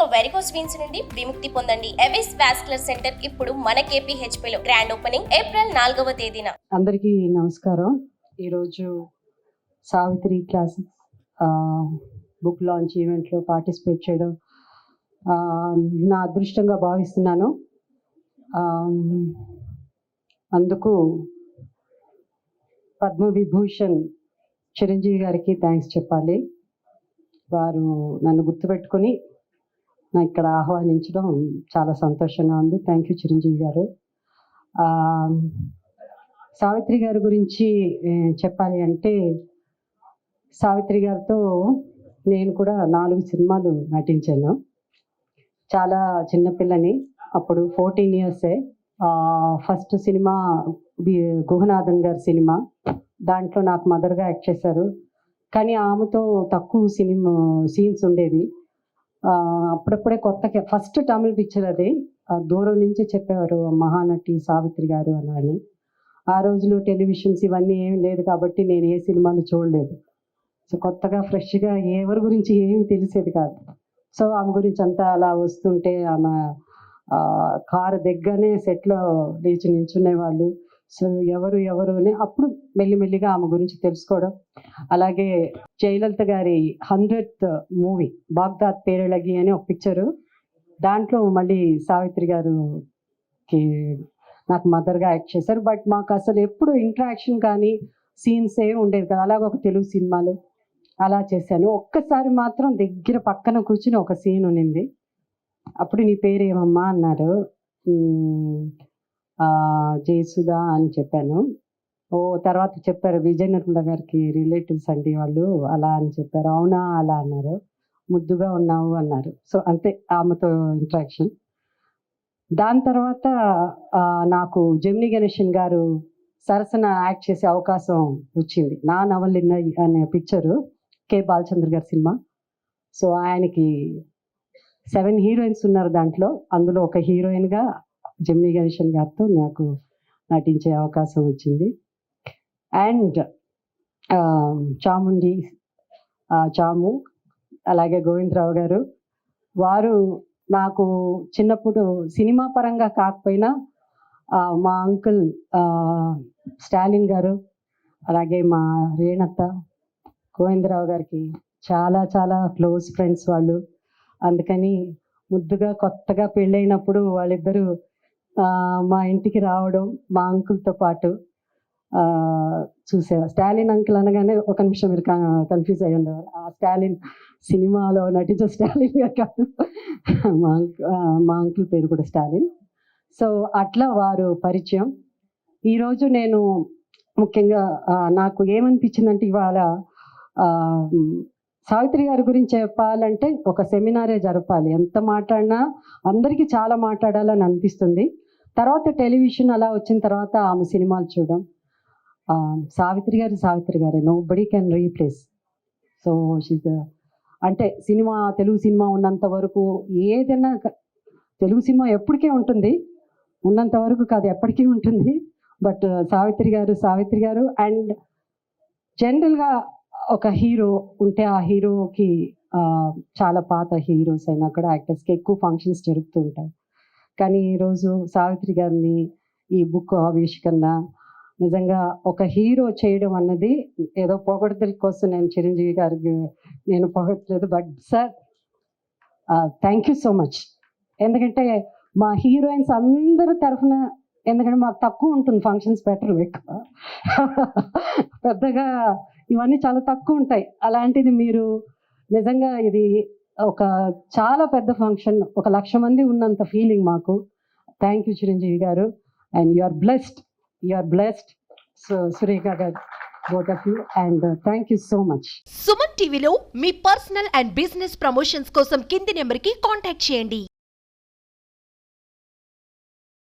ఇక varicose veins నుండి విముక్తి పొందండి. ఎవిస్ వాస్కులర్ సెంటర్ ఇప్పుడు మన KPHP లో గ్రాండ్ ఓపెనింగ్ ఏప్రిల్ నాలుగవ తేదీన. అందరికీ నమస్కారం. ఈరోజు సావిత్రి క్లాసెస్ బుక్ లాంచ్ ఈవెంట్లో పార్టిసిపేట్ చేయడం నా అదృష్టంగా భావిస్తున్నాను. అందుకు పద్మవిభూషణ్ చిరంజీవి గారికి థ్యాంక్స్ చెప్పాలి. వారు నన్ను గుర్తుపెట్టుకొని నా ఇక్కడ ఆహ్వానించడం చాలా సంతోషంగా ఉంది. థ్యాంక్ యూ చిరంజీవి గారు. సావిత్రి గారి గురించి చెప్పాలి అంటే సావిత్రి గారితో నేను కూడా నాలుగు సినిమాలు నటించాను. చాలా చిన్నపిల్లని అప్పుడు ఫోర్టీన్ ఇయర్సే ఫస్ట్ సినిమా గుహనాథన్ గారి సినిమా. దాంట్లో నాకు మదర్గా యాక్ట్ చేశారు. కానీ ఆమెతో తక్కువ సినిమా సీన్స్ ఉండేది అప్పుడప్పుడే కొత్త ఫస్ట్ తమిళ పిక్చర్ అది. దూరం నుంచి చెప్పేవారు మహానటి సావిత్రి గారు అలా అని. ఆ రోజులో టెలివిజన్స్ ఇవన్నీ ఏమి లేదు కాబట్టి నేను ఏ సినిమాలు చూడలేదు. సో కొత్తగా ఫ్రెష్గా ఎవరి గురించి ఏమీ తెలిసేది కాదు. సో ఆమె గురించి అంతా అలా వస్తుంటే ఆమె కారు దగ్గరనే సెట్లో లేచి నిల్చునేవాళ్ళు సో ఎవరు ఎవరు అని అప్పుడు మెల్లిమెల్లిగా ఆమె గురించి తెలుసుకోవడం. అలాగే జయలలిత గారి హండ్రెడ్ మూవీ బాగ్దాద్ పేరళగి అని ఒక పిక్చరు దాంట్లో మళ్ళీ సావిత్రి గారుకి నాకు మదర్గా యాక్ట్ చేశారు. బట్ మాకు అసలు ఎప్పుడు ఇంట్రాక్షన్ కానీ సీన్స్ ఏ ఉండేది కదా. అలాగే ఒక తెలుగు సినిమాలు అలా చేశాను. ఒక్కసారి మాత్రం దగ్గర పక్కన కూర్చుని ఒక సీన్ ఉన్నింది. అప్పుడు నీ పేరు ఏమమ్మా అన్నారు జయసుధ అని చెప్పాను. ఓ తర్వాత చెప్పారు విజయనగరంలో నిర్మల గారికి రిలేటివ్స్ అండి వాళ్ళు అలా అని చెప్పారు. అవునా అలా అన్నారు. ముద్దుగా ఉన్నావు అన్నారు. సో అంతే ఆమెతో ఇంట్రాక్షన్. దాని తర్వాత నాకు జమిని గణేషన్ గారు సరసన యాక్ట్ చేసే అవకాశం వచ్చింది. నా నవలిన్న అనే పిక్చరు కె. బాలచంద్ర గారి సినిమా. సో ఆయనకి సెవెన్ హీరోయిన్స్ ఉన్నారు దాంట్లో. అందులో ఒక హీరోయిన్గా జమినీ గణేషన్ గారితో నాకు నటించే అవకాశం వచ్చింది. అండ్ చాముండి చాము అలాగే గోవిందరావు గారు వారు నాకు చిన్నప్పుడు సినిమా పరంగా కాకపోయినా మా అంకుల్ స్టాలిన్ గారు అలాగే మా రేణత్త గోవిందరావు గారికి చాలా చాలా క్లోజ్ ఫ్రెండ్స్ వాళ్ళు. అందుకని ముద్దుగా కొత్తగా పెళ్ళైనప్పుడు వాళ్ళిద్దరూ మా ఇంటికి రావడం మా అంకుల్తో పాటు చూసేవారు స్టాలిన్ అంకుల్ అనగానే ఒక నిమిషం మీరు కన్ఫ్యూజ్ అయ్యి ఉండేవారు. ఆ స్టాలిన్ సినిమాలో నటించే స్టాలిన్ గారు కాదు. మా మా అంకుల్ పేరు కూడా స్టాలిన్. సో అట్లా వారు పరిచయం. ఈరోజు నేను ముఖ్యంగా నాకు ఏమనిపించిందంటే ఇవాళ సావిత్రి గారి గురించి చెప్పాలంటే ఒక సెమినారే జరపాలి. ఎంత మాట్లాడినా అందరికీ చాలా మాట్లాడాలని అనిపిస్తుంది. తర్వాత టెలివిజన్ అలా వచ్చిన తర్వాత ఆమె సినిమాలు చూడడం. సావిత్రి గారు సావిత్రి గారే. Nobody can replace so she's అంటే సినిమా తెలుగు సినిమా ఉన్నంత వరకు ఏదైనా తెలుగు సినిమా ఎప్పటికే ఉంటుంది. ఉన్నంత వరకు కాదు ఎప్పటికీ ఉంటుంది. బట్ సావిత్రి గారు సావిత్రి గారు అండ్ జనరల్గా ఒక హీరో ఉంటే ఆ హీరోకి చాలా పాత హీరోస్ అయినా కూడా యాక్టర్స్కి ఎక్కువ ఫంక్షన్స్ జరుగుతూ ఉంటాయి కానీ ఈరోజు సావిత్రి గారిని ఈ బుక్ ఆవిష్కరణ నిజంగా ఒక హీరో చేయడం అన్నది ఏదో పొగడతల కోసం నేను చిరంజీవి గారికి నేను పొగడలేదు but sir thank you so much. ఎందుకంటే మా హీరోయిన్స్ అందరి తరఫున ఎందుకంటే మాకు తక్కువ ఉంటుంది ఫంక్షన్స్ బెటర్ ఎక్కువ. పెద్దగా ఇవన్నీ చాలా తక్కువ ఉంటాయి. అలాంటిది మీరు నిజంగా ఇది ఒక చాలా పెద్ద ఫంక్షన్ ఒక లక్ష మంది ఉన్నంత ఫీలింగ్ మాకు. Thank you Chiranjeevi garu. And you are blessed you are blessed so Surekha garu both of you. And thank you so much. Suman టీవీలో మీ పర్సనల్ అండ్ బిజినెస్ ప్రమోషన్స్ కోసం కింది నెంబర్కి కాంటాక్ట్ చేయండి.